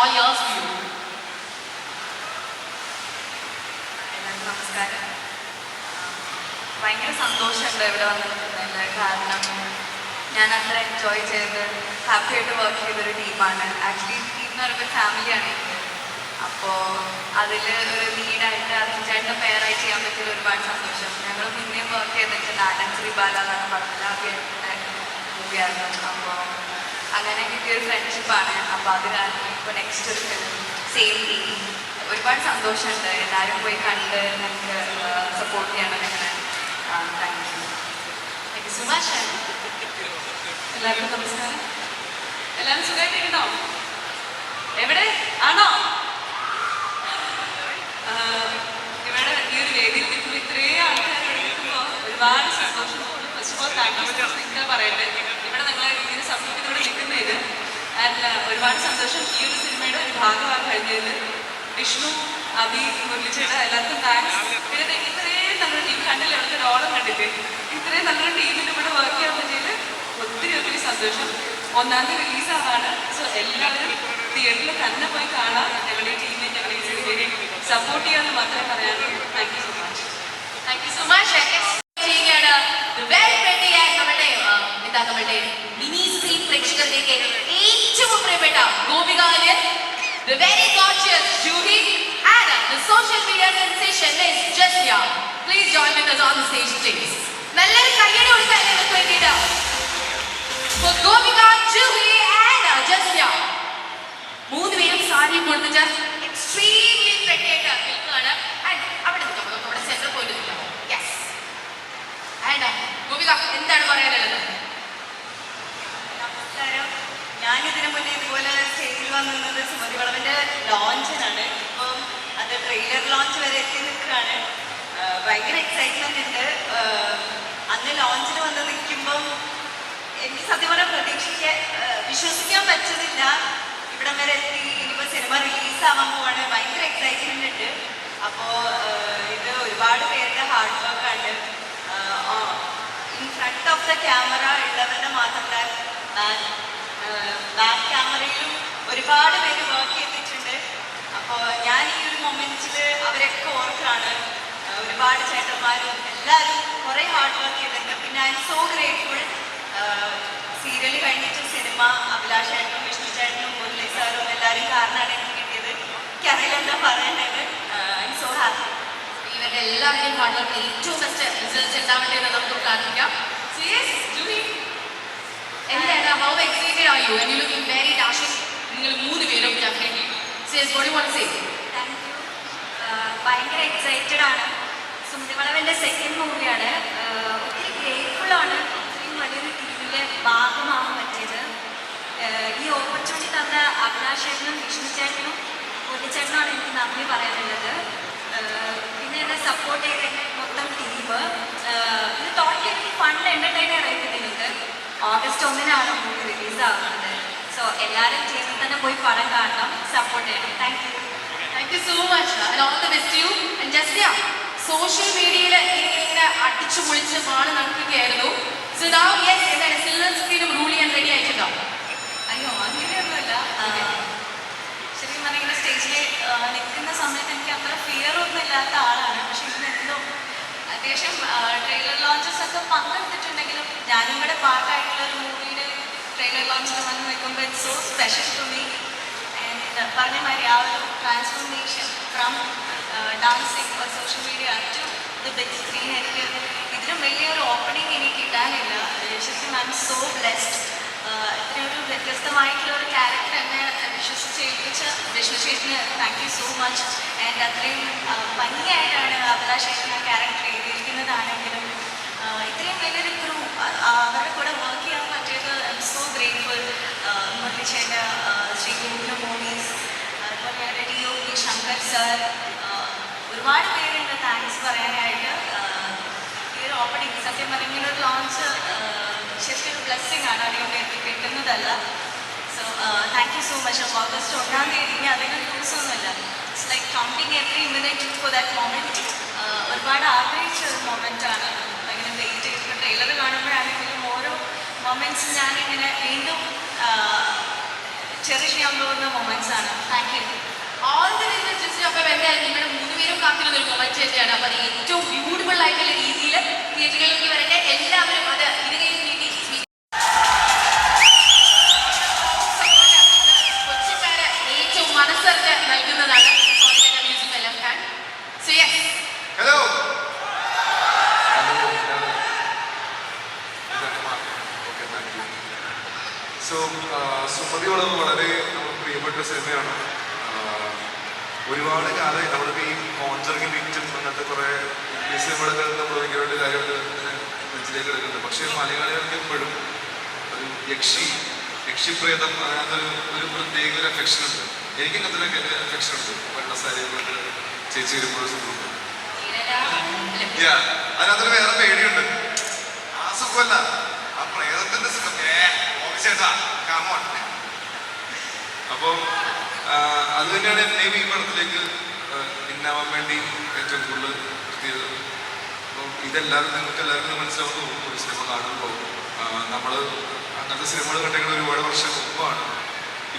all yours to you. എല്ലാവർക്കും നമസ്കാരം. ഭയങ്കര സന്തോഷമുണ്ട് ഇവിടെ വന്ന് കാരണം ഞാൻ അത്ര എൻജോയ് ചെയ്ത് ഹാപ്പി ആയിട്ട് വർക്ക് ചെയ്തൊരു ടീമാണ് ആക്ച്വലി ടീം എന്ന് പറയുമ്പോൾ ഫാമിലിയാണ് എനിക്ക്. അപ്പോൾ അതിൽ ഒരു ലീഡായിട്ട് അർജുൻചാന്റെ പെയറായി ചെയ്യാൻ പറ്റിയത് ഒരുപാട് സന്തോഷം. ഞങ്ങൾ മുന്നേ വർക്ക് ചെയ്തിട്ടുണ്ട്. ആഡൻസ് ശ്രീബാല എന്നാണ് പറഞ്ഞത്. ആദ്യമായിട്ട് മൂവിയായിരുന്നു അപ്പോൾ അങ്ങനെ കിട്ടിയൊരു ഫ്രണ്ട്ഷിപ്പാണ് അപ്പോൾ അത് കാരണം ഇപ്പോൾ നെക്സ്റ്റ് ഒരു ഫിലിം സെയിം ടീം ഒരുപാട് സന്തോഷമുണ്ട്. എല്ലാവരും പോയി കണ്ട് ഞങ്ങൾക്ക് സപ്പോർട്ട് ചെയ്യണം ഞങ്ങളെ thank you thank you so much എല്ലാവർക്കും നമസ്കാരം. എല്ലാവരും സുഖമായിട്ടിരുന്നോ എവിടെ? ആണോ? ഇവിടെ ഈ ഒരു വേദിയിൽ നിൽക്കുമ്പോൾ ഇത്രയും ആൾക്കാർ ഒരുപാട് സന്തോഷം. First of all thank you പറയട്ടെ. സപ്പോർട്ടിലൂടെ ഇത് ആൻഡ് ഒരുപാട് സന്തോഷം ഈ ഒരു സിനിമയുടെ ഒരു ഭാഗമാകാൻ കഴിഞ്ഞതിൽ വിഷ്ണു അഭി മുരളിച്ചേട്ട എല്ലാവർക്കും താങ്ക്സ് പിന്നെ ഇത്രയും നല്ലൊരു ടീം കണ്ടില്ല? അവർക്ക് ഒരു ഓളം കണ്ടില്ലേ? ഇത്രയും നല്ലൊരു ടീമിന്റെ കൂടെ വർക്ക് ചെയ്യാൻ പറ്റിയത് ഒത്തിരി ഒത്തിരി സന്തോഷം. ഒന്നാം തീയതി റിലീസാവാണ് സോ എല്ലാവരും തിയേറ്ററിൽ തന്നെ പോയി കാണാം. ഞങ്ങളുടെ ടീമിനെ ഞങ്ങളുടെ സിനിമയെ സപ്പോർട്ട് ചെയ്യാമെന്ന് മാത്രമേ പറയാനുള്ളൂ. Thank you so much thank you so much. And next ചെയ്യുകയാണ് the very pretty ആയ നമ്മളുടെ ആ, എന്താ നമ്മളുടെ മിനി സ്ക്രീൻ പ്രേക്ഷകരിലേക്ക് ഏറ്റവും പ്രിയപ്പെട്ട ഗോപികാലൻ the very gorgeous Juhi and the social media Miss Jasmia. Please join with us on the stage. നല്ലൊരു കയ്യടി കൊടുക്കാൻ നിങ്ങൾക്ക് വേണ്ടിയിട്ട് for ഗോപിക മൂന്ന് പേരും സാരി കൊടുത്തിട്ട് എക്സ്ട്രീംലി പ്രത്യേക നിൽക്കുകയാണ്. ആൻഡ് അവിടെ നിൽക്കാം നമുക്ക് അവിടെ യെസ് ആൻഡ് ഗോപിക എന്താണ് പറയാനുള്ളത്? ഞാൻ ഇതിനു മുന്നേ ഇതുപോലെ സ്റ്റേജിൽ വന്നിരുന്നത് സുമതി വളവിന്റെ ലോഞ്ചിനാണ് ട്രെയിലർ ലോഞ്ച് വരെ എത്തി നിൽക്കുകയാണ്. ഭയങ്കര എക്സൈറ്റ്മെന്റ് ഉണ്ട്. അന്ന് ലോഞ്ചിന് വന്ന് നിൽക്കുമ്പം എനിക്ക് സത്യം പറഞ്ഞാൽ പ്രതീക്ഷിക്കാൻ വിശ്വസിക്കാൻ പറ്റുന്നില്ല. ഇവിടം വരെ എത്തി ഇനിയിപ്പോൾ സിനിമ റിലീസാവാൻ പോവാണ്. ഭയങ്കര എക്സൈറ്റ്മെന്റ് ഉണ്ട്. അപ്പോൾ ഇത് ഒരുപാട് പേരുടെ ഹാർഡ് ആണ്. In front of the camera ഉള്ളവരുടെ മാത്രമല്ല ബാക്ക് ക്യാമറയിലും ഒരുപാട് പേര് വർക്ക് ചെയ്തിട്ടുണ്ട്. അപ്പോ ഞാൻ ഈ മൊമെന്റിൽ അവരൊക്കെ ഓർക്കാണ്. ഒരുപാട് ചേട്ടന്മാരും എല്ലാവരും കുറേ ഹാർഡ് വർക്ക് ചെയ്തിട്ടുണ്ട്. പിന്നെ I M so grateful serial കഴിഞ്ഞിട്ട് സിനിമ അഭിലാഷ് ചേട്ടനും വിഷ്ണു ചേട്ടനും മുരളി സാറും എല്ലാവരും കാരണമാണ് എനിക്ക് കിട്ടിയത്. എനിക്കറിയില്ല എന്താ പറയേണ്ടത്. ഐ എം സോ ഹാപ്പി ഇവരുടെ എല്ലാവരുടെയും ഹാർഡ് വർക്ക് ഏറ്റവും ബെസ്റ്റ് റിസൾട്ട്സ് ഉണ്ടാവട്ടെ എന്ന് നമുക്ക് പ്രാർത്ഥിക്കാം. എന്താണ്? How excited are you and you looking very dashing നിങ്ങൾ മൂന്ന് പേരും definitely says what you want say ഭയങ്കര എക്സൈറ്റഡ് ആണ്. സുമതി വളവന്റെ സെക്കൻഡ് മൂവിയാണ് ഒത്തിരി ഗ്രേറ്റ്ഫുൾ ആണ്. ഇത്രയും വലിയൊരു ടീമിലെ ഭാഗമാകാൻ പറ്റിയത്. ഈ ഓപ്പർച്യൂണിറ്റി തന്ന അഭിലാഷേട്ടനും വിഷ്ണു ചേട്ടനും പൊന്നിച്ചേട്ടനാണ് എനിക്ക് നന്ദി പറയാനുള്ളത്. പിന്നെ എന്നെ സപ്പോർട്ട് ചെയ്ത എന്റെ മൊത്തം ടീം ഇത് ടോട്ടലി എനിക്ക് ഫണ്ട് എന്റർടൈനർ ആയിട്ട് ഓഗസ്റ്റ് ഒന്നിനാണ് മൂവി റിലീസ് ആവുന്നത്. സോ എല്ലാവരും ടീമിൽ തന്നെ പോയി പടം കാണണം സപ്പോർട്ട് ചെയ്യണം. Thank you thank you so much and all the best you and just social മീഡിയയിൽ ഇങ്ങനെ അടിച്ചു പൊളിച്ച് പാട് നടക്കുകയായിരുന്നു. സോ നൗ യെസ് എന്താണ് സിൽവർ സ്ക്രീനും റൂൾ ചെയ്യാൻ റെഡി ആയിട്ടുണ്ടോ. അയ്യോ അങ്ങനെയൊന്നുമില്ല ശരിക്കും പറഞ്ഞാൽ ഇങ്ങനെ സ്റ്റേജിൽ നിൽക്കുന്ന സമയത്ത് എനിക്ക് അത്ര ഫിയർ ഒന്നും ഇല്ലാത്ത ആളാണ്. പക്ഷെ ഇന്ന് എന്തോ അത്യാവശ്യം ട്രെയിലർ ലോഞ്ചസ് ഒക്കെ പങ്കെടുത്തിട്ടുണ്ടെങ്കിലും ഞാനും കൂടെ പാർട്ടായിട്ടുള്ള ഒരു മൂവിയുടെ ട്രെയിലർ ലോഞ്ചിൽ വന്ന് നിൽക്കുമ്പോൾ it's so special to me and പറഞ്ഞ മാതിരി ആ ഒരു from dancing or social media to the big screen എനിക്ക് ഇതിലും വലിയൊരു ഓപ്പണിംഗ് എനിക്ക് കിട്ടാനില്ല. ശരിക്കും ഐ എം സോ ബ്ലെസ്ഡ് ഇത്രയൊരു വ്യത്യസ്തമായിട്ടുള്ള ഒരു ക്യാരക്ടർ എന്നെ വിശ്വസിച്ച് ഏൽപ്പിച്ച Vishnu thank you so much and അത്രയും ഭംഗിയായിട്ടാണ് അഭിലാഷേഷൻ ആ ക്യാരക്ടർ എഴുതിയിരിക്കുന്നതാണെങ്കിലും ഇത്രയും വലിയൊരു ക്രൂ അവരുടെ കൂടെ വർക്ക് ചെയ്യാൻ പറ്റിയത് ഐ എം സോ ഗ്രേറ്റ്ഫുൾ മുരളിച്ചേന്റെ ശ്രീ ഗോകുല ഒ ശങ്കർ സർ ഒരുപാട് പേരുണ്ട്. താങ്ക്സ് പറയാനായിട്ട്. ആ, ഈ ഒരു ഓപ്പണിംഗ് സത്യം പറഞ്ഞ ഒരു ലോഞ്ച് ശരിക്കും ഒരു ബ്ലെസ്സിങ് ആണ് അധികം പേർക്ക് കിട്ടുന്നതല്ല. So thank you so much August ഒന്നാം തീയതി ഇനി അധികം ദിവസമൊന്നുമില്ല it's like counting every minute for that moment ഒരുപാട് ആഗ്രഹിച്ച ഒരു ആണ്. ഭയങ്കര വെയിറ്റ് ചെയ്തിട്ട് ട്രെയിലർ കാണുമ്പോഴാണെങ്കിലും ഓരോ മൊമെന്റ്സ് ഞാനിങ്ങനെ വീണ്ടും ചെറിയ ചെയ്യാൻ പോകുന്ന ആണ്. Thank you all the best just അപ്പോൾ എന്തായാലും നിങ്ങളുടെ മൂന്നുപേരും കാത്തിരുന്ന ഒരു മൊമെന്റ് തന്നെയാണ് അപ്പോൾ അത് ഏറ്റവും ബ്യൂട്ടിഫുൾ ആയിട്ടുള്ള രീതിയിൽ തിയേറ്ററുകളിലേക്ക് വരട്ടെ. എല്ലാവരും അത് ഇത് കഴിഞ്ഞ് നീട്ടി കൊച്ചിക്കാര് ഏറ്റവും മനസ്സറിഞ്ഞ് നൽകുന്നതാണ് മ്യൂസിക് എല്ലാം. So yes hello so Sumathi Valavu വളരെ നമുക്ക് പ്രിയപ്പെട്ട സിനിമയാണ്. ഒരുപാട് കാലം നമ്മളിപ്പോൾ ഈ കോൺസറിങ് വിറ്റും അങ്ങനത്തെ കുറേ മ്യൂസിയം നമ്മൾ ഭയങ്കരമായിട്ട് കാര്യമായിട്ട് മനസ്സിലേക്ക് എടുക്കുന്നുണ്ട്. പക്ഷേ മലയാളികൾക്ക് എപ്പോഴും ഒരു യക്ഷി യക്ഷിപ്രേതം അതിനകത്ത് ഒരു പ്രത്യേക ഒരു അഫെക്ഷൻ ഉണ്ട്. എനിക്ക് അങ്ങനത്തെ ഒരു അഫെക്ഷൻ ഉണ്ട്. വെള്ള സാരി കൊണ്ട് ചേച്ചി വരുമ്പോൾ സുഖമുണ്ട് അതിനകത്തൊരു വേറെ പേടിയുണ്ട്. ആ സുഖമല്ല. ആ പ്രേതത്തിന്റെ സുഖം. ഏ ഓഫീസേട്ടാ കാമോൺ അപ്പോൾ അത് തന്നെയാണ് എന്നെയും ഈ പടത്തിലേക്ക് പിന്നാവാൻ വേണ്ടി ഏറ്റവും കൂടുതൽ നിർത്തിയത് അപ്പം ഇതെല്ലാവരും നിങ്ങൾക്ക് എല്ലാവർക്കും മനസ്സിലാവുന്ന ഒരു സിനിമ കാണുമ്പോൾ നമ്മൾ അങ്ങനത്തെ സിനിമകൾ കണ്ടെങ്കിൽ ഒരുപാട് വർഷം മുമ്പാണ്.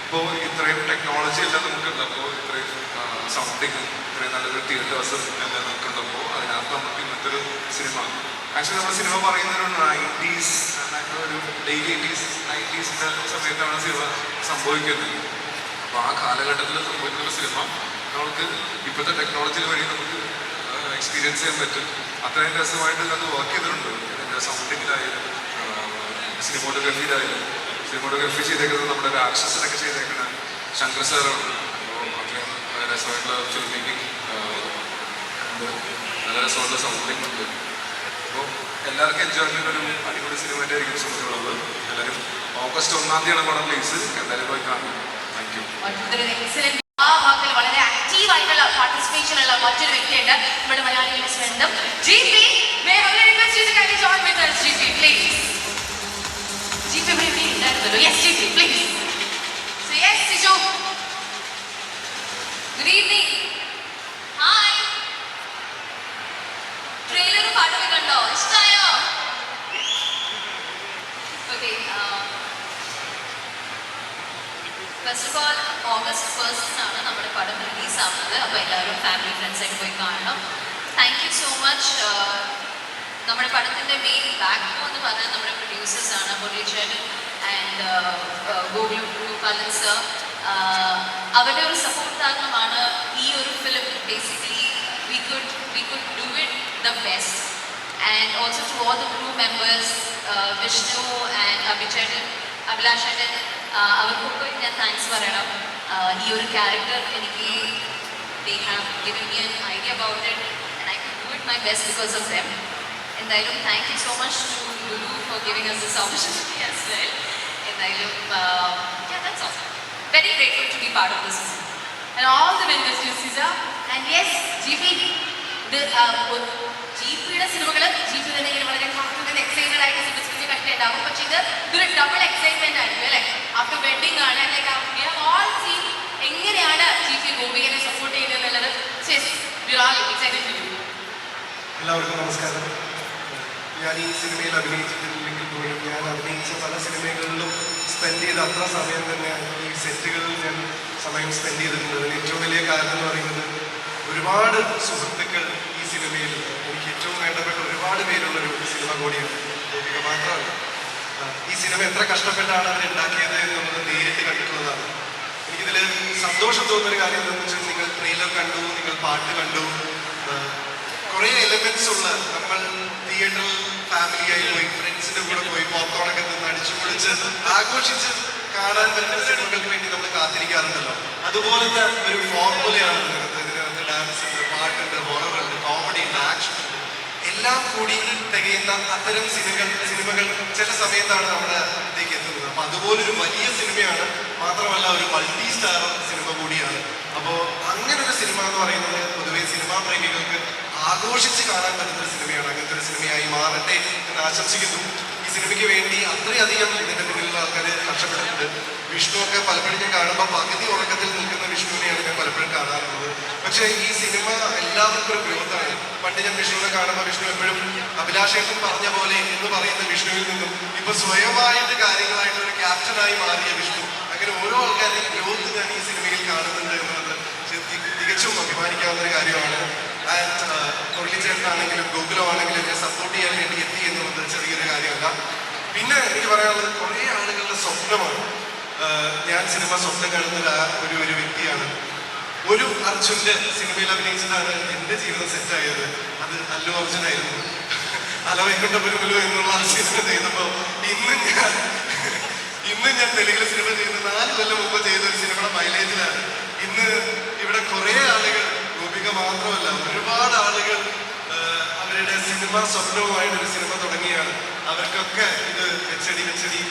ഇപ്പോൾ ഇത്രയും ടെക്നോളജി എല്ലാം നമുക്കുണ്ട്. അപ്പോൾ ഇത്രയും സംതിങ് ഇത്രയും നല്ലൊരു തിയേറ്റർ എല്ലാം നമുക്കുണ്ടപ്പോൾ അതിനകത്ത് നമുക്ക് ഇന്നത്തെ സിനിമ. ആക്ച്വലി നമ്മുടെ സിനിമ പറയുന്ന ഒരു നയന്റീസ് ഒരു ലേറ്റ് എയ്റ്റീസ് നയന്റീസിന്റെ സമയത്താണ് സിനിമ സംഭവിക്കുന്നത്. അപ്പോൾ ആ കാലഘട്ടത്തിൽ സംഭവിക്കുന്ന ഒരു സിനിമ നമുക്ക് ഇപ്പോഴത്തെ ടെക്നോളജി വഴി നമുക്ക് എക്സ്പീരിയൻസ് ചെയ്യാൻ പറ്റും. അത്രയും രസമായിട്ട് അത് വർക്ക് ചെയ്തിട്ടുണ്ട്. എന്റെ സൗണ്ടിങ്ങിലായാലും സിനിമോട്ടോഗ്രഫിയിലായാലും സിനിമോട്ടോഗ്രഫി ചെയ്തേക്കുന്നത് നമ്മുടെ രാക്ഷസനൊക്കെ ചെയ്തേക്കുന്ന ശങ്കർ സാറാണ്. അത്രയും രസമായിട്ടുള്ള ഫിലിം മേക്കിംഗ് നല്ല രസമുള്ള സൗണ്ടിങ് ഉണ്ട്. അപ്പോൾ എല്ലാവർക്കും എൻജോയ്മെന്റ് ഒരു അടിപൊളി സിനിമയുടെ ആയിരിക്കും സുഹൃത്തുക്കളുള്ളത് എല്ലാവരും ഓഗസ്റ്റ് ഒന്നാം തീയതിയാണ് പടം റിലീസ് എന്തായാലും പോയി കാണും ആ ഭാഗത്തിൽ വളരെ ആക്റ്റീവ് പാർട്ടിസിപ്പേഷൻ ഉള്ള മറ്റൊരു വ്യക്തിയുണ്ട് നമ്മുടെ മലയാളികളുടെ സ്വന്തം G P may ഹൗലി request P please G P ഇവിടെ ഉണ്ടായിരുന്നല്ലോ yes please so yes Siju good hi trailer പാട്ടൊക്കെ കണ്ടോ? ഫസ്റ്റ് ഓഫ് ഓൾ ഓഗസ്റ്റ് ആണ് നമ്മുടെ പടം റിലീസ് ആവുന്നത്. അപ്പോൾ എല്ലാവരും ഫാമിലി ഫ്രണ്ട്സായിട്ട് പോയി കാണണം. താങ്ക് യു സോ മച്ച് നമ്മുടെ പടത്തിന്റെ മെയിൻ ബാക്ക് ബോൺ എന്ന് പറഞ്ഞാൽ നമ്മുടെ പ്രൊഡ്യൂസേഴ്സ് ആണ് മുരളീചേട്ടൻ ആൻഡ് ഗോകുലം ഗോപാലൻ സർ അവരുടെ ഒരു സപ്പോർട്ട് കാരണമാണ് ഈ ഒരു film basically we could we could do it the best and also to all the crew members Vishnu and അഭിചേട്ടൻ അഭിലാഷേട്ടൻ അവർക്കൊക്കെ ഞാൻ താങ്ക്സ് പറയണം. ആഹ് ഈ ഒരു ക്യാരക്ടർ എനിക്ക് they have given me an idea about it and I could do it my best because of them എന്തായാലും thank you so much to Lulu for giving us this opportunity as well. എന്തായാലും very grateful to be part of this and all the very best സീസ and yes G P ഇത് G പിയുടെ സിനിമകൾ G P തന്നെ ഇങ്ങനെ വളരെ ഹാപ്പിയുടെ excited ആയിട്ട് കണ്ടിട്ടുണ്ടാകും പക്ഷേ ഇത് ഇതൊരു ഡബിൾ എക്സൈറ്റ്മെന്റ് ആയിരിക്കും അല്ലേ? ആഫ്റ്റർ വെഡിങ് ആണ് ഓൾ സീൻ എങ്ങനെയാണ് ജി പി ഗോപികനെ സപ്പോർട്ട് ചെയ്യുന്നത് എന്നുള്ളത്. എല്ലാവർക്കും നമസ്കാരം. ഞാൻ ഈ സിനിമയിൽ അഭിനയിച്ചിട്ടില്ലെങ്കിൽ പോലും ഞാൻ അഭിനയിച്ച പല സിനിമകളിലും സ്പെൻഡ് ചെയ്ത അത്ര സമയം തന്നെ ഈ സെറ്റുകളിൽ ഞാൻ സമയം സ്പെൻഡ് ചെയ്തിട്ടുണ്ട്. അതിന് ഏറ്റവും വലിയ കാരണം എന്ന് പറയുന്നത് ഒരുപാട് സുഹൃത്തുക്കൾ ഈ സിനിമയിൽ എനിക്ക് ഏറ്റവും വേണ്ടപ്പെട്ട ഒരുപാട് പേരുള്ളൊരു സിനിമ കൂടിയാണ് ഗോപിക മാത്രമല്ല ഈ സിനിമ എത്ര കഷ്ടപ്പെട്ടാണ് അവർ ഉണ്ടാക്കിയത് എന്നുള്ളത് നേരിട്ട് കണ്ടിട്ടുള്ളതാണ്. എനിക്കിതിൽ സന്തോഷം തോന്നുന്നൊരു കാര്യം എന്താണെന്ന് വെച്ചാൽ നിങ്ങൾ ട്രെയിലർ കണ്ടു നിങ്ങൾ പാട്ട് കണ്ടു കുറേ എലിമെന്റ്സ് ഉള്ള നമ്മൾ തിയേറ്ററിൽ ഫാമിലിയായി പോയി ഫ്രണ്ട്സിന്റെ കൂടെ പോയി പോപ്കോണൊക്കെ നിന്ന് അടിച്ചു പൊളിച്ച് ആഘോഷിച്ച് കാണാൻ പറ്റുന്ന സിനിമകൾക്ക് വേണ്ടി നമ്മൾ കാത്തിരിക്കാറുണ്ടല്ലോ. അതുപോലത്തെ ഒരു ഫോർമുലയാണ് ഇതിനകത്ത് ഇതിനകത്ത് ഡാൻസ് ഉണ്ട് പാട്ടുണ്ട് ഹൊറർ ഉണ്ട് കോമഡി ഉണ്ട് ആക്ഷൻ ഉണ്ട് എല്ലാം കൂടി തികയുന്ന അത്തരം സിനിമകൾ സിനിമകൾ ചില സമയത്താണ് നമ്മുടെ അടുത്തേക്ക് എത്തുന്നത്. അപ്പൊ അതുപോലൊരു വലിയ സിനിമയാണ് മാത്രമല്ല ഒരു മൾട്ടി സ്റ്റാർ സിനിമ കൂടിയാണ്. അപ്പോൾ അങ്ങനെ ഒരു സിനിമ എന്ന് പറയുന്നത് പൊതുവെ സിനിമാ പ്രേമികൾക്ക് ആഘോഷിച്ച് കാണാൻ പറ്റുന്ന ഒരു സിനിമയാണ്. അങ്ങനത്തെ ഒരു സിനിമയായി മാറട്ടെ എന്ന് ആശംസിക്കുന്നു. സിനിമയ്ക്ക് വേണ്ടി അത്രയധികം ഇതിന്റെ പിന്നിലുള്ള ആൾക്കാർ കഷ്ടപ്പെട്ടിട്ടുണ്ട് വിഷ്ണു ഒക്കെ പലപ്പോഴും ഞാൻ കാണുമ്പോൾ പകുതി ഉറക്കത്തിൽ നിൽക്കുന്ന വിഷ്ണുവിനെയാണ് ഞാൻ പലപ്പോഴും കാണാറുള്ളത്. പക്ഷേ ഈ സിനിമ എല്ലാവർക്കും ഒരു ഗ്രോത്താണ് പണ്ട് ഞാൻ വിഷ്ണുവിനെ കാണുമ്പോൾ വിഷ്ണു എപ്പോഴും അഭിലാഷേട്ടൻ പറഞ്ഞ പോലെ എന്ന് പറയുന്ന വിഷ്ണുവിൽ നിന്നും ഇപ്പൊ സ്വയമായിട്ട് കാര്യങ്ങളായിട്ട് ഒരു ക്യാപ്റ്റനായി മാറിയ വിഷ്ണു. അങ്ങനെ ഓരോ ആൾക്കാരുടെയും ഗ്രോത്ത് ഞാൻ ഈ സിനിമയിൽ കാണുന്നുണ്ട് എന്നുള്ളത് തികച്ചും അഭിമാനിക്കാവുന്ന ഒരു കാര്യമാണ്. ആൻഡ് ഗൂഗിളോ ആണെങ്കിലും എന്നെ സപ്പോർട്ട് ചെയ്യാൻ വേണ്ടി എത്തി എന്നുള്ളത് ചെറിയൊരു കാര്യമല്ല. പിന്നെ എനിക്ക് പറയാനുള്ളത് കുറേ ആളുകളുടെ സ്വപ്നമാണ്. ഞാൻ സിനിമ സ്വപ്നം കാണുന്ന ഒരു ഒരു വ്യക്തിയാണ്. ഒരു അർജുന്റെ സിനിമയിൽ അഭിനയിച്ചതാണ് എന്റെ ജീവിതം സെറ്റായത്. അത് അല്ലു അർജുനായിരുന്നു. അലവൈക്കുണ്ട പെരുമലു എന്നുള്ള സിനിമ ചെയ്തപ്പോൾ ഇന്ന് ഞാൻ ഇന്ന് ഞാൻ തെലുങ്കിൽ സിനിമ ചെയ്ത് നാല് കൊല്ലം മുമ്പ് ചെയ്ത ഒരു സിനിമയുടെ മൈലേജിലാണ് ഇന്ന് ഇവിടെ കുറേ ആളുകൾ മാത്രമല്ല ഒരുപാട് ആളുകൾ അവരുടെ സിനിമ സ്വപ്നവുമായിട്ട് ഒരു സിനിമ തുടങ്ങിയാണ്. അവർക്കൊക്കെ ഇത് വെച്ചടി വെച്ചടി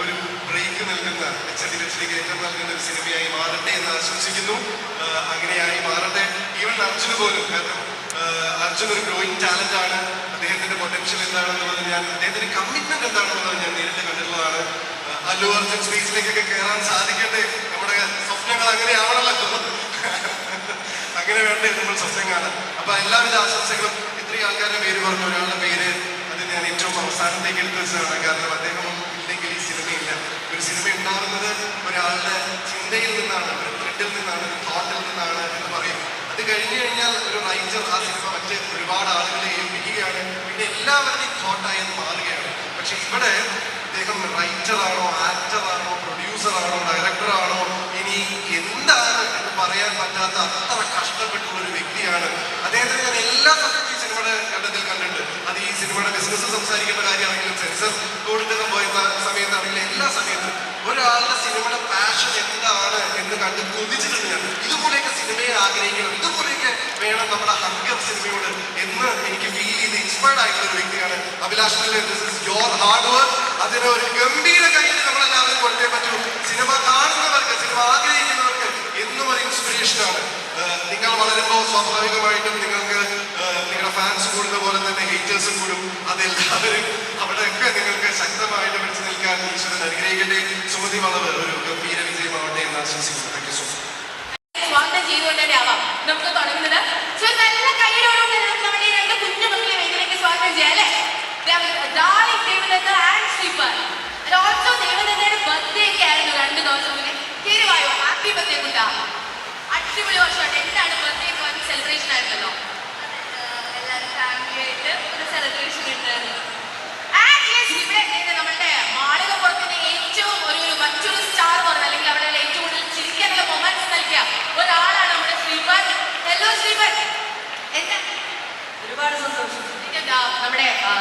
ഒരു ബ്രേക്ക് നൽകുന്ന വെച്ചടി വെച്ചടി കയറ്റം നൽകുന്ന ഒരു സിനിമയായി മാറട്ടെ എന്ന് ആശംസിക്കുന്നു. അങ്ങനെയായി മാറട്ടെ. ഈവൻ അർജുന് പോലും കാരണം അർജുൻ ഒരു ഗ്രോയിങ് ടാലന്റ് ആണ്. അദ്ദേഹത്തിന്റെ പൊട്ടൻഷ്യൽ എന്താണെന്നുള്ളത് ഞാൻ അദ്ദേഹത്തിന്റെ കമ്മിറ്റ്മെന്റ് എന്താണെന്നുള്ളത് ഞാൻ നേരിട്ട് കണ്ടിട്ടുള്ളതാണ്. അല്ലു അർജുൻ സ്പേസിലേക്കൊക്കെ കയറാൻ സാധിക്കട്ടെ. നമ്മുടെ സ്വപ്നങ്ങൾ അങ്ങനെയാവണമല്ലോ. അങ്ങനെ വേണ്ടി നമ്മൾ സസ്യങ്ങളാണ് അപ്പൊ എല്ലാവിധ ആശംസകളും ഇത്രയും ആൾക്കാരുടെ പേര് പറഞ്ഞു ഒരാളുടെ പേര് അത് ഞാൻ ഏറ്റവും അവസാനത്തേക്ക് എടുത്തു വെച്ചതാണ്. കാരണം അദ്ദേഹം ഇല്ലെങ്കിൽ ഈ സിനിമയില്ല. ഒരു സിനിമ ഉണ്ടാകുന്നത് ഒരാളുടെ ചിന്തയിൽ നിന്നാണ് ഒരു ത്രെഡിൽ നിന്നാണ് ഒരു തോട്ടിൽ നിന്നാണ് എന്ന് പറയും. അത് കഴിഞ്ഞു കഴിഞ്ഞാൽ ഒരു റൈറ്റർ ആ സിനിമ മറ്റ് ഒരുപാട് ആളുകളെ ഏൽപ്പിക്കുകയാണ്. പിന്നെ എല്ലാവരുടെയും തോട്ടായി അത് മാറുകയാണ്. പക്ഷെ ഇവിടെ അദ്ദേഹം റൈറ്ററാണോ ആക്ടറാണോ പ്രൊഡ്യൂസറാണോ ഡയറക്ടറാണോ ഇനി എന്താണ് എന്ന് പറയാൻ പറ്റാത്ത അത്ര കഷ്ടപ്പെട്ടുള്ള ഒരു വ്യക്തിയാണ്. അദ്ദേഹത്തിന് ഞാൻ എല്ലാ സബ്ജക്റ്റ് ഈ സിനിമയുടെ ഘട്ടത്തിൽ കണ്ടിട്ടുണ്ട്. അത് ഈ സിനിമയുടെ ബിസിനസ് സംസാരിക്കേണ്ട കാര്യമാണെങ്കിലും സെൻസർ കൊടുക്കുന്ന പോയ സമയത്താണെങ്കിലും എല്ലാ സമയത്തും ഒരാളുടെ സിനിമയുടെ പാഷൻ എന്താണ് എന്ന് കണ്ട് കൊതിച്ചിട്ടുണ്ട് ഞാൻ. ഇതുപോലെയൊക്കെ സിനിമയെ ആഗ്രഹിക്കണം ഇതുപോലെയൊക്കെ വേണം നമ്മുടെ ഹങ്കർ സിനിമയോട് എന്ന് എനിക്ക് ഫീൽ ചെയ്ത് ഇൻസ്പയർഡ് ആയിട്ടുള്ള ഒരു വ്യക്തിയാണ് Abhilash this is your hard work അതിന് ഒരു ഗംഭീര കയ്യിൽ നമ്മളെല്ലാവരും കൊടുത്തേ പറ്റൂ. സിനിമ കാണുന്നവർക്ക് സിനിമ ആഗ്രഹിക്കുന്നവർക്ക് ഇൻസ്പിറേഷനാണ് നിങ്ങൾ വളരുമ്പോൾ സ്വാഭാവികമായിട്ടും നിങ്ങൾക്ക് നിങ്ങളുടെ ഫാൻസ് കൂടുന്ന പോലെ തന്നെ ഹേറ്റേഴ്സും കൂടും. അതെല്ലാവരും അവിടെയൊക്കെ നിങ്ങൾക്ക് ശക്തമായിട്ട് പിടിച്ചു നിൽക്കാൻ ഈശ്വരൻ അനുഗ്രഹിക്കട്ടെ. സുമതി വളവ് ഒരു ഗംഭീര വിജയമാവട്ടെ എന്ന് ആശംസിക്കുന്നു താങ്ക് യു സോ മച്ച് സ്വാഗതം ചെയ്തുകൊണ്ട് തന്നെ ആവാം നമുക്ക് തുടങ്ങുന്നത് So, നല്ല കൈയ്യടോടുകൂടി നമുക്ക് നമ്മുടെ ഈ രണ്ട് കുഞ്ഞു മക്കളെ വേദിയിലേക്ക് സ്വാഗതം ചെയ്യാം അല്ലേ darling Devadatta and sleeper also ദേവദത്തയുടെ birthday ഒക്കെ ആയിരുന്നു രണ്ട് ദിവസം മുന്നേ കേരുവായോ ഹാപ്പി ബർത്ത്ഡേ കുട്ടാ അടിപൊളി വർഷമായിട്ട് എന്താണ് ബർത്ത്ഡേ ഒക്കെ സെലിബ്രേഷൻ ആയിരുന്നല്ലോ എല്ലാവരും ഫാമിലിയായിട്ട് ഒരു സെലിബ്രേഷൻ ഉണ്ടായിരുന്നു And yes, ഇവിടെ ഇത് നമ്മളുടെ മാളികപ്പുറത്തിന്റെ ഏറ്റവും ഒരു ഒരു മറ്റൊരു സ്റ്റാർ പറഞ്ഞ അല്ലെങ്കിൽ അവിടെ ഏറ്റവും കൂടുതൽ ചിരിക്കാനുള്ള മൊമെന്റ്സ് നൽകിയ ഒരാളാണ് നമ്മുടെ ശ്രീപൻ ഹലോ ശ്രീപൻ എന്താ ഒരുപാട് സന്തോഷം എന്താ നമ്മുടെ ആ,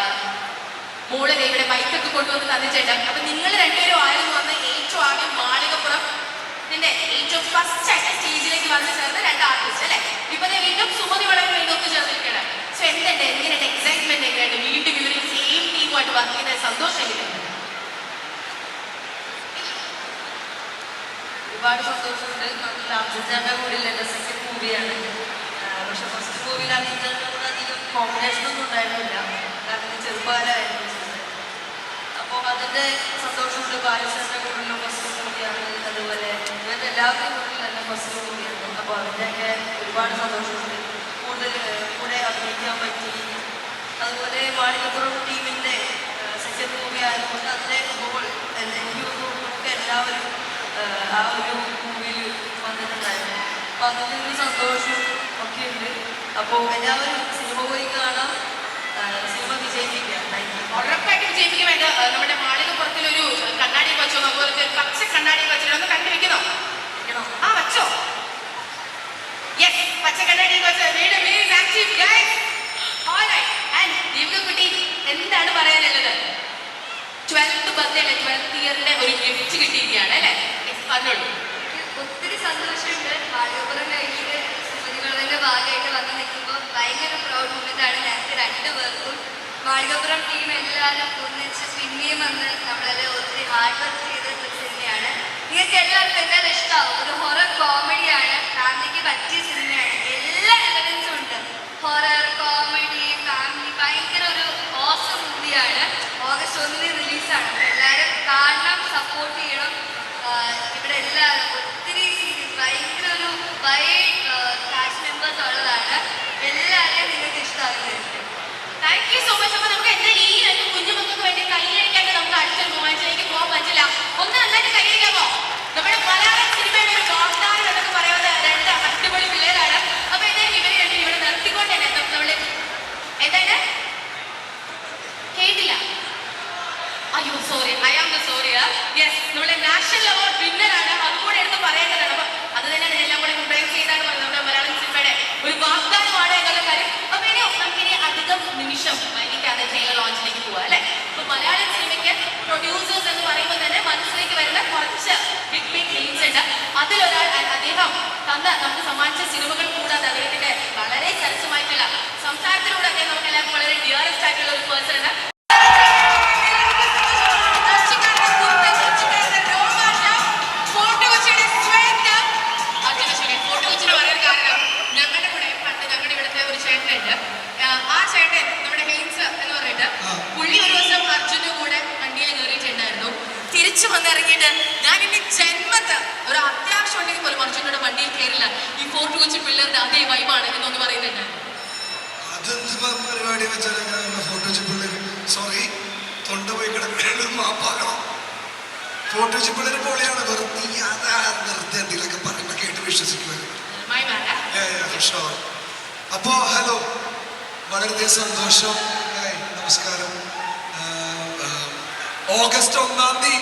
മോൾ ദേ ഇവിടെ ബൈക്കൊക്കെ കൊണ്ടുവന്ന് തന്നിട്ടുണ്ട് അപ്പൊ നിങ്ങൾ രണ്ടുപേരും ആയിരുന്നു വന്ന് ഏറ്റവും ആദ്യം മാളികപ്പുറം ഇതിന്റെ ഏറ്റവും ഫസ്റ്റ് ആയിട്ട് സ്റ്റേജിലേക്ക് വന്ന് ചേർന്ന് രണ്ട് ആർട്ടിസ്റ്റ് അല്ലെ? ഇപ്പൊ ദേ വീണ്ടും സുമതി വളരെ വീണ്ടും ഒത്തു ചേർന്നിരിക്കുകയാണ്. സോ എന്തുണ്ട്? എങ്ങനെയുണ്ട്? എക്സൈറ്റ്മെന്റ് എങ്ങനെയുണ്ട്? വീണ്ടും ഇവരും സെയിം ടീമുമായിട്ട് വർക്ക് ചെയ്യുന്ന സന്തോഷം എങ്ങനെയുണ്ട്? ഒരുപാട് സന്തോഷമുണ്ട്. കൂടെ സെക്കൻഡ് മൂവിയാണ് പക്ഷെ ഫസ്റ്റ് മൂവിയിൽ അർജുന്റെ കൂടെ അധികം കോമ്പിനേഷൻ ഒന്നും ഉണ്ടായിരുന്നില്ല. കാരണം ചെറുപ്പകാലമായിരുന്നു. അപ്പോൾ അതിന്റെ സന്തോഷമുണ്ട് ബാലകൃഷ്ണന്റെ കൂടുതലും ഫസ്റ്റ് കൂടിയാണ് അതുപോലെ. ഇവരുടെ എല്ലാവരുടെയും കൂടുതലും തന്നെ ഫസ്റ്റ് മൂവിയാണ് അപ്പോൾ അതിന്റെയൊക്കെ ഒരുപാട് സന്തോഷമുണ്ട്. കൂടുതൽ കൂടെ അഭിനയിക്കാൻ പറ്റി. അതുപോലെ മാളികപ്പുറം ടീമിന്റെ സെക്കൻഡ് മൂവി ആയതുകൊണ്ട് അതിലെ ഗോൾ എനിക്ക് നമുക്ക് എല്ലാവരും ആ ഒരു മൂവിയിൽ വന്നിട്ടുണ്ടായിരുന്നു. അപ്പോൾ അതിന്റെ ഒരു സന്തോഷവും ഒക്കെ ഉണ്ട്. അപ്പോൾ എല്ലാവരും സിനിമ പോയി കാണാം. ഉറപ്പായിട്ട് വിജയിപ്പിക്കും വേണ്ട നമ്മുടെ മാളികപ്പുറത്തിൽ ഒരു കണ്ണാടി വെച്ചോ അതുപോലത്തെ ഒരു പച്ച കണ്ണാടി വെച്ചിട്ട് ഒന്ന് കണ്ടു വെക്കണോ? ആ വച്ചോ. യെസ് പച്ച കണ്ണാടി വെച്ച് വീണ്ടും പ്ലീസ് ആക്റ്റീവ് ഓൾറൈറ്റ് ആൻഡ് ദീപകുട്ടി എന്താണ് പറയാനുള്ളത്? ട്വൽത്ത് ബർത്ത്ഡേ അല്ലെ ട്വൽത്ത് ഇയറിന്റെ ഒരു ഗിഫ്റ്റ് കിട്ടിയിരിക്കുകയാണ് അല്ലേ? പറഞ്ഞോളൂ. ഒത്തിരി സന്തോഷമുണ്ട്. മാളികപ്പുറം കഴിഞ്ഞിട്ട് സുമതികളുടെ ഭാഗമായിട്ട് വന്ന് നിൽക്കുമ്പോൾ ഭയങ്കര പ്രൗഡ് മൂമെന്റ് ആണ് ഞങ്ങൾക്ക് രണ്ട് പേർക്കും മാളികപ്പുറം ടീം എല്ലാവരും ഒന്നിച്ച് പിന്നെയും വന്ന് നമ്മളത് ഒത്തിരി ഹാർഡ് വർക്ക് ചെയ്ത സിനിമയാണ് നിങ്ങൾക്ക് എല്ലാവർക്കും എന്തായാലും ഇഷ്ടമാവും. ഒരു ഹൊറർ കോമഡിയാണ് ഫാമിലിക്ക് പറ്റിയ സിനിമയാണ് എല്ലാ എവിഡൻസും ഉണ്ട്. ഹൊറർ കോമഡി ഫാമിലി ഭയങ്കര ഒരു ഓസം മൂവിയാണ് ഓഗസ്റ്റ് ഒന്നിന് റിലീസാണ് എല്ലാവരും കാണണം സപ്പോർട്ട് ചെയ്യണം ആഹ് ഇവിടെ എല്ലാവരും ഒത്തിരി സീരീസ് ഭയങ്കര ഒരു വൈഡ് കാസ്റ്റ് മെമ്പേഴ്സ് ഉള്ളതാണ് എല്ലാവരെയും നിങ്ങൾക്ക് ഇഷ്ടമാകുന്നുണ്ട് താങ്ക് യു സോ മച്ച് അപ്പൊ നമുക്ക് എന്താ ഈ രണ്ട് കുഞ്ഞുമക്കൾക്ക് വേണ്ടി കൈയടിക്കാണ്ട് നമുക്ക് അടുത്തൊരു മൊമെന്റിലേക്ക് പോകാൻ പറ്റില്ല ഒന്ന് നന്നായിട്ട് കൈയടിക്കാമോ sorry I am the sorry yes നമ്മുടെ നാഷണൽ അവാർഡ് വിന്നറാണ് അതുകൂടെ എടുത്ത് പറയേണ്ടതാണ് അപ്പൊ അത് തന്നെയാണ് എല്ലാം കൂടെ കമ്പയർ ചെയ്താണ് പറഞ്ഞത് നമ്മുടെ മലയാളം സിനിമയുടെ ഒരു വാഗ്ദാനമാണ് എന്നുള്ള കാര്യം അപ്പൊ ഇനി നമുക്കിനി അധികം നിമിഷം വൈകിക്കാതെ ട്രെയിലർ ലോഞ്ചിലേക്ക് പോവാം അല്ലെ അപ്പൊ മലയാളം സിനിമയ്ക്ക് പ്രൊഡ്യൂസേഴ്സ് എന്ന് പറയുമ്പോൾ തന്നെ മനസ്സിലേക്ക് വരുന്ന കുറച്ച് ബിഗ് ബിഗ് നെയിംസ് ഉണ്ട് അതിലൊരാൾ അ- അദ്ദേഹം തന്ന നമുക്ക് സമ്മാനിച്ച സിനിമകൾ കൂടാതെ അദ്ദേഹത്തിന്റെ വളരെ സരസമായിട്ടുള്ള സംസാരത്തിലൂടെ അദ്ദേഹം നമുക്ക് എല്ലാവർക്കും വളരെ ഡിയറസ്റ്റ് ആയിട്ടുള്ള ഒരു പേഴ്സൺ ആണ് ഞങ്ങളുടെ കൂടെ പണ്ട് ഞങ്ങളുടെ ഇവിടുത്തെ ഒരു ചേട്ടനുണ്ട് ആ ചേട്ടൻ നമ്മുടെ ഹെയിൻസ് എന്ന് പറഞ്ഞിട്ട് പുള്ളി ഒരു ദിവസം അർജുന്റെ കൂടെ വണ്ടിയിൽ കയറിയിട്ടുണ്ടായിരുന്നു തിരിച്ചു വന്നിറങ്ങിയിട്ട് ഞാൻ എന്റെ ജന്മത്ത് ഒരു അത്യാവശ്യം ഉണ്ടെങ്കിൽ പോലും അർജുനോട് വണ്ടിയിൽ കയറില്ല ഈ ഫോർട്ട് കൊച്ചി പിള്ളേരുടെ അതേ വൈബാണ് എന്നൊന്ന് പറയുന്നുണ്ടായിരുന്നു അതെന്ത് പരിപാടി വെച്ചാൽ ഫോട്ടോ പിള്ളേർ സോറി തൊണ്ട പോയി കിടക്കുന്നത് മാപ്പാക്കണം ഫോട്ടോ പിള്ളേർ പൊളിയാണ് വെറുതെ ഈ അതാ വെറുതെ എന്തെങ്കിലുമൊക്കെ പറയുമ്പോൾ കേട്ട് വിശ്വസിക്കുന്നത് മൈ ബാഡ് അപ്പോ ഹലോ വളരെ സന്തോഷം. നമസ്കാരം. ഓഗസ്റ്റ് ഒന്നാം തീയതി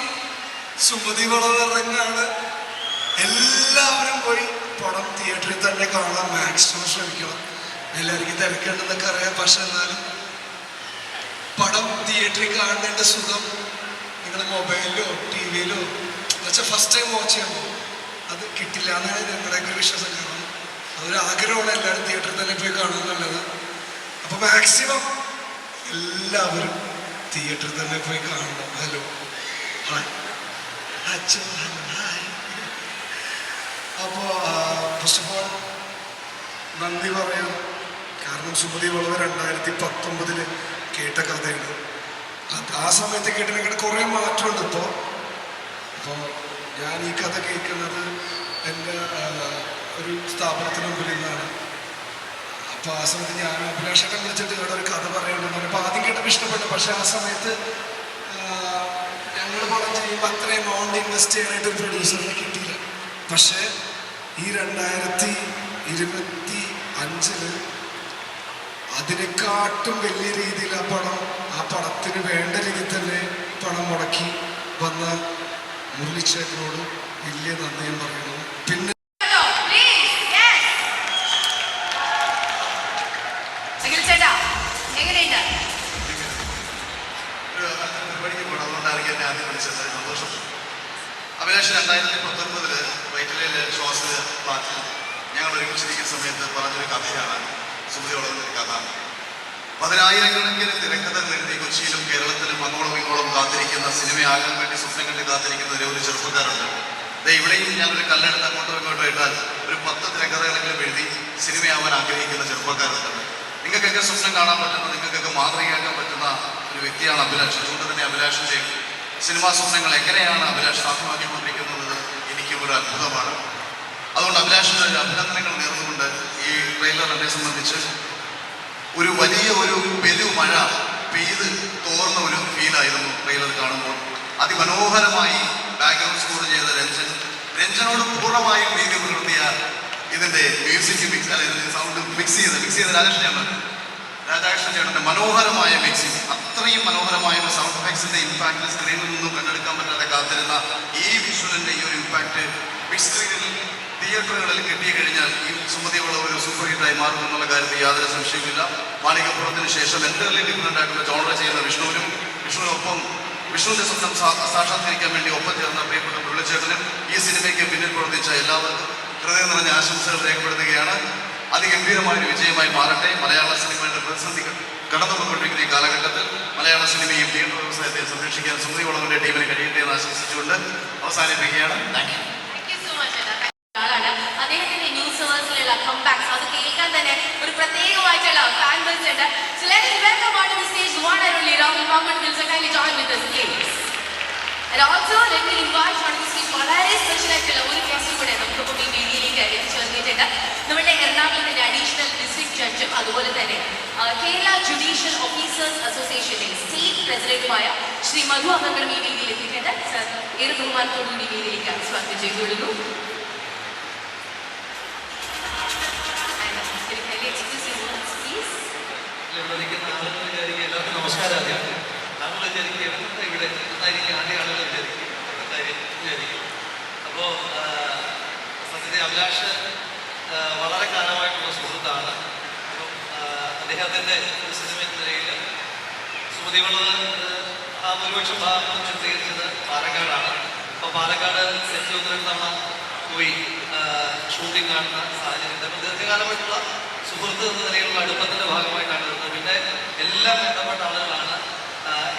സുമതി വളവിറങ്ങാണ്. എല്ലാവരും പോയി പടം തിയേറ്ററിൽ തന്നെ കാണാൻ മാക്സിമം ശ്രമിക്കണം. എല്ലാവർക്കും തിരക്കേണ്ടെന്നൊക്കെ അറിയാം. പക്ഷെ എന്നാലും പടം തിയേറ്ററിൽ കാണേണ്ട സുഖം നിങ്ങളുടെ മൊബൈലിലോ ടി വിയിലോ എന്നുവെച്ചാൽ ഫസ്റ്റ് ടൈം വാച്ച് ചെയ്യുമ്പോൾ അത് കിട്ടില്ല എന്നാണ് ഞങ്ങളുടെ ഒക്കെ വിശ്വാസം. കാരണം അതൊരു ആഗ്രഹമാണ് എല്ലാവരും തിയേറ്ററിൽ തന്നെ പോയി കാണുക എന്നുള്ളത്. അപ്പോൾ മാക്സിമം എല്ലാവരും തിയേറ്ററിൽ തന്നെ പോയി കാണണം. ഹലോ ഹായ് അപ്പോൾ ഫസ്റ്റ് ഓഫ് ഓൾ നന്ദി പറയാം. കാരണം സുമതി വളവ് രണ്ടായിരത്തി പത്തൊമ്പതിൽ കേട്ട കഥയാണ് ആ സമയത്ത് കേട്ടിട്ട് കുറേ മാറ്റമുണ്ട് ഇപ്പോൾ അപ്പോൾ ഞാൻ ഈ കഥ കേൾക്കുന്നത് എന്റെ ഒരു സ്ഥാപനത്തിന് മുമ്പിൽ നിന്നാണ്. അപ്പോൾ ആ സമയത്ത് ഞാൻ അഭിലാഷൊക്കെ വിളിച്ചിട്ട് ഇവിടെ ഒരു കഥ പറയുന്നുണ്ട് അപ്പോൾ ആദ്യം കേട്ടപ്പോൾ ഇഷ്ടപ്പെട്ടു. പക്ഷേ ആ സമയത്ത് ഞങ്ങൾ പറഞ്ഞു ചെയ്യുമ്പോൾ അത്രയും എമൗണ്ട് ഇൻവെസ്റ്റ് ചെയ്യാനായിട്ട് ഒരു പ്രൊഡ്യൂസറിനെ കിട്ടിയില്ല. പക്ഷേ ഈ രണ്ടായിരത്തി ഇരുപത്തി അഞ്ചിൽ അതിനെക്കാട്ടും വലിയ രീതിയിൽ ആ പണം ആ പടത്തിന് വേണ്ട രീതിയിൽ തന്നെ പണം മുടക്കി വന്ന മുരളിച്ചേട്ടനോട് വലിയ നന്ദിയും പറയുന്നു. പിന്നെ പതിനായിരക്കണക്കിന് തിരക്കഥ എഴുതി കൊച്ചിയിലും കേരളത്തിലും അങ്ങോളം ഇങ്ങോളം കാത്തിരിക്കുന്ന സിനിമയാകാൻ വേണ്ടി സ്വപ്നം കണ്ടി കാത്തിരിക്കുന്ന ഒരു ചെറുപ്പക്കാരുണ്ട്. ഇവിടെയും ഞാനൊരു കല്ലെടുത്ത് അങ്ങോട്ടോ ഇങ്ങോട്ടോ ഇട്ടാൽ ഒരു പത്ത് തിരക്കഥകളെങ്കിലും എഴുതി സിനിമയാവാൻ ആഗ്രഹിക്കുന്ന ചെറുപ്പക്കാരുണ്ട്. നിങ്ങൾക്കൊക്കെ സ്വപ്നം കാണാൻ പറ്റുന്ന നിങ്ങൾക്കൊക്കെ മാതൃകയാക്കാൻ പറ്റുന്ന ഒരു വ്യക്തിയാണ് അഭിലാഷ്. അതുകൊണ്ട് തന്നെ അഭിലാഷിന്റെ സിനിമാ സ്വപ്നങ്ങൾ എങ്ങനെയാണ് അഭിലാഷ് സാധ്യമാക്കിക്കൊണ്ടിരിക്കുന്നത് എനിക്കും ഒരു അത്ഭുതമാണ്. അതുകൊണ്ട് അഭിലാഷിന് അഭിനന്ദനങ്ങൾ നേർന്നുകൊണ്ട് ഈ ട്രെയിലർ എന്നെ സംബന്ധിച്ച് ഒരു വലിയ ഒരു പെരു മഴ പെയ്ത് തോർന്ന ഒരു ഫീലായിരുന്നു ട്രെയിലർ കാണുമ്പോൾ. അതിമനോഹരമായി ബാക്ക്ഗ്രൗണ്ട് സ്കോർ ചെയ്ത രഞ്ജൻ. രഞ്ജനോട് പൂർണമായും നീതി പുലർത്തിയ ഇതിന്റെ മ്യൂസിക് മിക്സ് അല്ലെങ്കിൽ സൗണ്ട് മിക്സ് ചെയ്ത് മിക്സ് ചെയ്ത രാജകൃഷ്ണനാണ് രാധാകൃഷ്ണൻ ചേട്ടന്റെ മനോഹരമായ മിക്സിംഗ് അത്രയും മനോഹരമായ ഒരു സൗണ്ട് എഫക്ട്സിന്റെ ഇമ്പാക്ട് സ്ക്രീനിൽ നിന്നും കണ്ടെടുക്കാൻ പറ്റാതെ കാത്തിരുന്ന ഈ വിഷ്വലിന്റെ ഈ ഒരു ഇമ്പാക്ട് ബിഗ് സ്ക്രീനിൽ തിയേറ്ററുകളിൽ കിട്ടിക്കഴിഞ്ഞാൽ ഈ സുമതിയുള്ള ഒരു സൂപ്പർ ഹിറ്റായി മാറും എന്നുള്ള കാര്യത്തിൽ യാതൊരു സംശയമില്ല മാണികപ്പുറത്തിന് ശേഷം എന്റെ ഡിഫറെന്റ് ആയിട്ടുള്ള ജോണർ ചെയ്യുന്ന വിഷ്ണുവിനും വിഷ്ണുവിനൊപ്പം വിഷ്ണുവിന്റെ സ്വന്തം സാക്ഷാത്കരിക്കാൻ വേണ്ടി ഒപ്പം ചേർന്ന പ്രിയപ്പെട്ട പുള്ളിച്ചേട്ടനും ഈ സിനിമയ്ക്ക് പിന്നിൽ പ്രവർത്തിച്ച എല്ലാവർക്കും ഹൃദയം നിറഞ്ഞ ആശംസകൾ രേഖപ്പെടുത്തുകയാണ്. അതിഗംഭീരമായൊരു വിജയമായി മാറട്ടെ. മലയാള സിനിമയുടെ പ്രതിസന്ധി കടന്നുപോയിക്കൊണ്ടിരിക്കുന്ന ഈ കാലഘട്ടത്തിൽ മലയാള സിനിമയും തിയേറ്റർ വ്യവസായത്തെ സംരക്ഷിക്കാൻ സുമതി വളവിന്റെ ടീമിന് കഴിയട്ടെ എന്ന് ആശംസിച്ചുകൊണ്ട് അവസാനിപ്പിക്കുകയാണ്. താങ്ക് യു ആളാണ്. അദ്ദേഹത്തിന്റെ ന്യൂസ് സെവേഴ്സിലുള്ള കമ്പാക്സ് അത് കേൾക്കാൻ തന്നെ ഒരു പ്രത്യേകമായിട്ടുള്ള ഫാൻ ബേസ് ഉണ്ട് stage one and only Rahul Mohammed will so kindly us, please. And also let me വളരെ സ്പെഷ്യൽ ഒരു ഗസ്റ്റ് കൂടെ നമുക്കിപ്പോൾ ഈ വേദിയിലേക്ക് എത്തിച്ചു വന്നിട്ടുണ്ട് നമ്മുടെ എറണാകുളത്തിന്റെ അഡീഷണൽ ഡിസ്ട്രിക്ട് ജഡ്ജും അതുപോലെ തന്നെ കേരള ജുഡീഷ്യൽ ഓഫീസേഴ്സ് അസോസിയേഷന്റെ സ്റ്റേറ്റ് പ്രസിഡന്റുമായ ശ്രീ മധു അഹമ്മദ് ഈ വേദിയിൽ എത്തിയിട്ടുണ്ട് സർ ഏറെ ബഹുമാനത്തോടുകൂടി വേദിയിലേക്ക് സ്വാഗതം ചെയ്തുകൊള്ളുന്നു നിർവഹിക്കുന്ന ആളുകൾ വിചാരിക്കുക എല്ലാവർക്കും നമസ്കാരം അറിയാം ആളുകൾ വിചാരിക്കുക ഇവിടെ എന്നായിരിക്കും ആദ്യ ആളുകൾ വിചാരിക്കും എന്തായിരിക്കും വിചാരിക്കും അപ്പോൾ സത്യത്തെ അഭിലാഷ് വളരെ കാലമായിട്ടുള്ള സുഹൃത്താണ് അപ്പം അദ്ദേഹത്തിന്റെ സിനിമ എന്ന നിലയിൽ സുമതികൾ ആ ഭാഗം ചിത്രീകരിച്ചത് പാലക്കാടാണ് അപ്പോൾ പാലക്കാട് സെറ്റിൽ ഒന്നര തവണ പോയി ഷൂട്ടിംഗ് കാണുന്ന സാഹചര്യം ദീർഘകാലമായിട്ടുള്ള സുഹൃത്ത് എന്ന നിലയിലുള്ള അടുപ്പത്തിന്റെ ഭാഗമായിട്ടാണ് പിന്നെ എല്ലാം ബന്ധപ്പെട്ട ആളുകളാണ്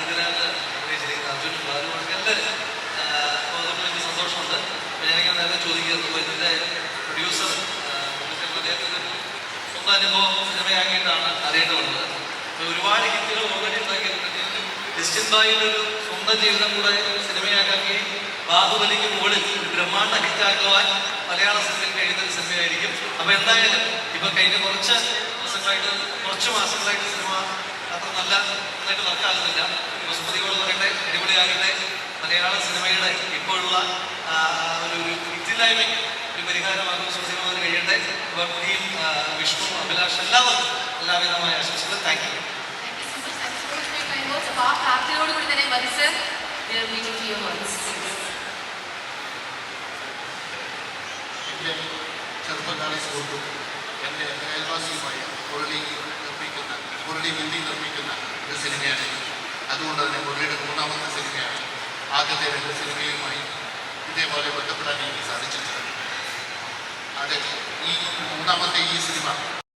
ഇതിനകത്ത് അഭിനയിച്ചിരിക്കുന്നത് അർജുൻ അതുകൊണ്ട് എല്ലാവരും അതുകൊണ്ട് എനിക്ക് സന്തോഷമുണ്ട്. ഞാനിങ്ങനെ നേരത്തെ ചോദിക്കുന്നു അപ്പോൾ ഇതിന്റെ പ്രൊഡ്യൂസർ സ്വന്തം അനുഭവം സിനിമയാക്കിയിട്ടാണ് അറിയേണ്ടി വന്നത് അപ്പോൾ ഒരുപാട് ഹിറ്റുകൾ ഓൾറെഡി ഉണ്ടാക്കിയിട്ടുണ്ട് ഡിസ്റ്റിൻ ബായിയുടെ ഒരു സ്വന്തം ജീവിതം കൂടെ സിനിമയാക്കി ബാഹുബലിക്ക് മുകളിൽ ഒരു ബ്രഹ്മാണ്ഡ ഹിറ്റാക്കുവാൻ മലയാള സിനിമയിൽ കഴിയുന്ന ഒരു സിനിമയായിരിക്കും. അപ്പോൾ എന്തായാലും ഇപ്പൊ കഴിഞ്ഞ കുറച്ച് ദിവസങ്ങളായിട്ട് കുറച്ച് മാസങ്ങളായിട്ട് സിനിമ അത്ര നല്ല നന്നായിട്ട് വർക്കാകുന്നില്ല സുമതിയോട് പറയട്ടെ അടിപൊളിയാകട്ടെ. മലയാള സിനിമയുടെ ഇപ്പോഴുള്ള ഒരു ഹിറ്റില്ലായ്മയ്ക്ക് ഒരു പരിഹാരമാകും സുമതിയോട് കഴിയട്ടെ. അപ്പം ഈ വിഷ്ണു അഭിലാഷ് എല്ലാവർക്കും എല്ലാവിധമായ ആശംസകൾ താങ്ക് യു. അപ്പോൾ ആ തന്നെ. എന്റെ ചെറുപ്പകാല സുഹൃത്തും എന്റെ അയൽവാസിയുമായ മുരളി മുരളി ബിന്ദി നിർമ്മിക്കുന്ന ഒരു സിനിമയാണ്. അതുകൊണ്ട് തന്നെ മുരളിയുടെ മൂന്നാമത്തെ സിനിമയാണ് ആദ്യത്തെ രണ്ട് സിനിമയുമായി ഇതേപോലെ ബന്ധപ്പെടാൻ എനിക്ക് സാധിച്ചിട്ടുണ്ട് അതെ ഈ മൂന്നാമത്തെ ഈ സിനിമ